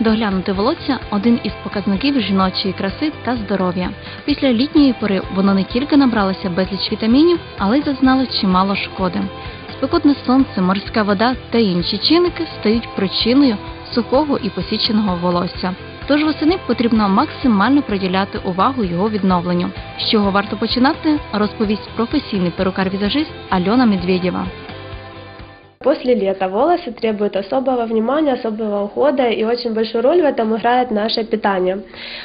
Доглянути волосся один із показників жіночої краси та здоров'я. Після літньої пори воно не тільки набралося безліч вітамінів, але й зазнало чимало шкоди. Спекотне сонце, морська вода та інші чинники стають причиною сухого і посіченого волосся. Тож восени потрібно максимально приділяти увагу його відновленню. З чого варто починати, розповість професійний перукар-візажист Альона Медведєва. После лета волосы требуют особого внимания, особого ухода, и очень большую роль в этом играет наше питание.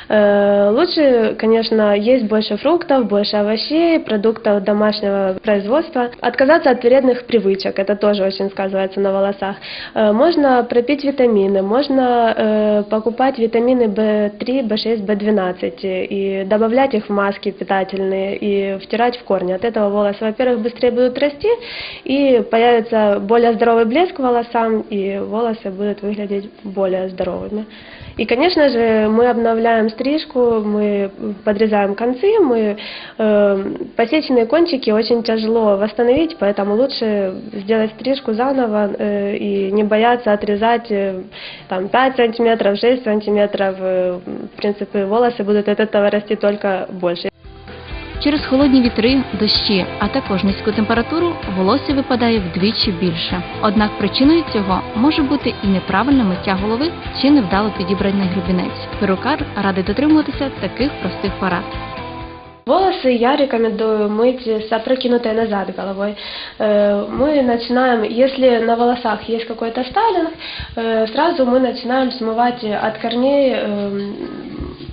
Э, Лучше, конечно, есть больше фруктов, больше овощей, продуктов домашнего производства. Отказаться от вредных привычек, это тоже очень сказывается на волосах. Э, Можно пропить витамины, можно э, покупать витамины В3, В6, В12 и добавлять их в маски питательные и втирать в корни. От этого волосы, во-первых, быстрее будут расти и появится более здоровый блеск волосам, и волосы будут выглядеть более здоровыми. И, конечно же, мы обновляем стрижку, мы подрезаем концы, мы э, посеченные кончики очень тяжело восстановить, поэтому лучше сделать стрижку заново э, и не бояться отрезать э, там 5 сантиметров, 6 сантиметров. Э, в принципе, волосы будут от этого расти только больше. Через холодні вітри, дощі, а також низьку температуру волосся випадає вдвічі більше. Однак причиною цього може бути і неправильне миття голови чи невдало підібраний гребінець. Перукар радить дотримуватися таких простих порад. Волосы я рекомендую мыть с опрокинутой назад головой. Э, Мы начинаем, если на волосах есть какой-то стайлинг, э, сразу мы начинаем смывать от корней, э,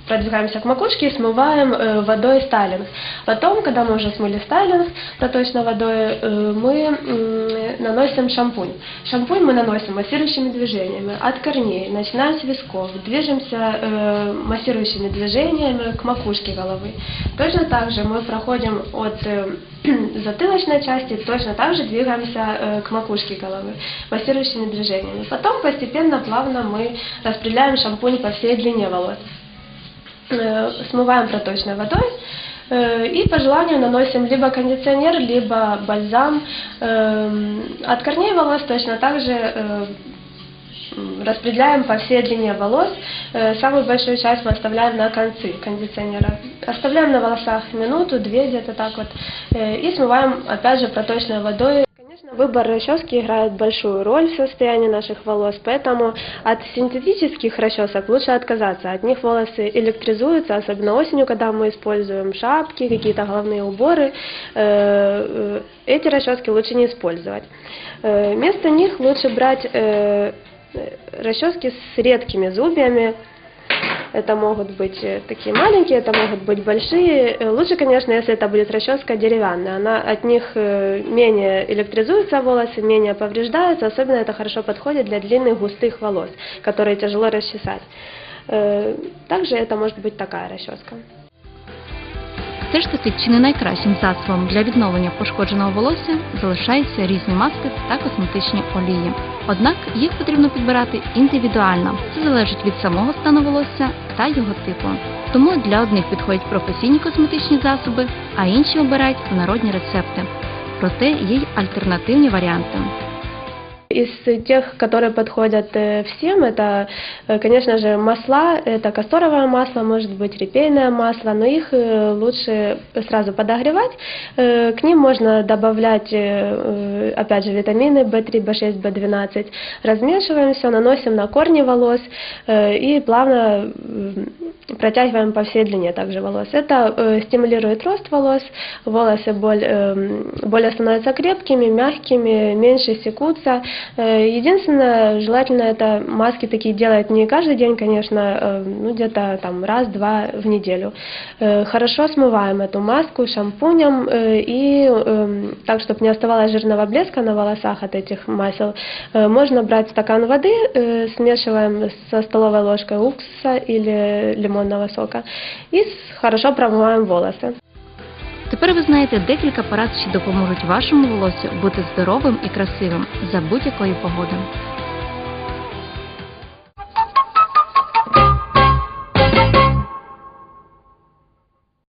продвигаемся к макушке и смываем э, водой стайлинг. Потом, когда мы уже смыли стайлинг проточной водой, э, мы м, наносим шампунь. Шампунь мы наносим массирующими движениями от корней, начинаем с висков, движемся э, массирующими движениями к макушке головы. Точно так же мы проходим от э, затылочной части, точно так же двигаемся э, к макушке головы массирующими движениями. Потом постепенно, плавно мы распределяем шампунь по всей длине волос. Э, смываем проточной водой э, и по желанию наносим либо кондиционер, либо бальзам. Эм, От корней волос точно так же э, распределяем по всей длине волос. Самую большую часть мы оставляем на концы кондиционера. Оставляем на волосах минуту, две где-то так вот. И смываем опять же проточной водой. Выбор расчески играет большую роль в состоянии наших волос, поэтому от синтетических расчесок лучше отказаться. От них волосы электризуются, особенно осенью, когда мы используем шапки, какие-то головные уборы. Э, э, Эти расчески лучше не использовать. Э, Вместо них лучше брать расчески с редкими зубьями, это могут быть э, такие маленькие, это могут быть большие. Э, Лучше, конечно, если это будет расческа деревянная. Она от них э, менее электризуются волосы, менее повреждаются. Особенно это хорошо подходит для длинных густых волос, которые тяжело расчесать. Также это может быть такая расческа. Все ж таки, чи не найкращим засобом для відновлення пошкодженого волосся залишаються різні маски та косметичні олії. Однак їх потрібно підбирати індивідуально. Це залежить від самого стану волосся та його типу. Тому для одних підходять професійні косметичні засоби, а інші обирають народні рецепти. Проте є й альтернативні варіанти. Из тех, которые подходят э, всем, это, э, конечно же, масла, это касторовое масло, может быть репейное масло, но их э, лучше сразу подогревать. К ним можно добавлять, опять же, витамины В3, В6, В12. Размешиваем все, наносим на корни волос и плавно протягиваем по всей длине также волос. Это стимулирует рост волос, волосы более становятся крепкими, мягкими, меньше секутся. Э, Единственное, желательно это маски такие делать не каждый день, конечно, э, ну где-то там раз-два в неделю. Э, Хорошо смываем эту маску шампунем и эм, так, чтобы не оставалось жирного блеска на волосах от этих масел, можно брать стакан воды, смешиваем со столовой ложкой уксуса или лимонного сока и хорошо промываем волосы. Тепер ви знаєте декілька порад, що допоможуть вашому волосю бути здоровим і красивим за будь-якої погоди.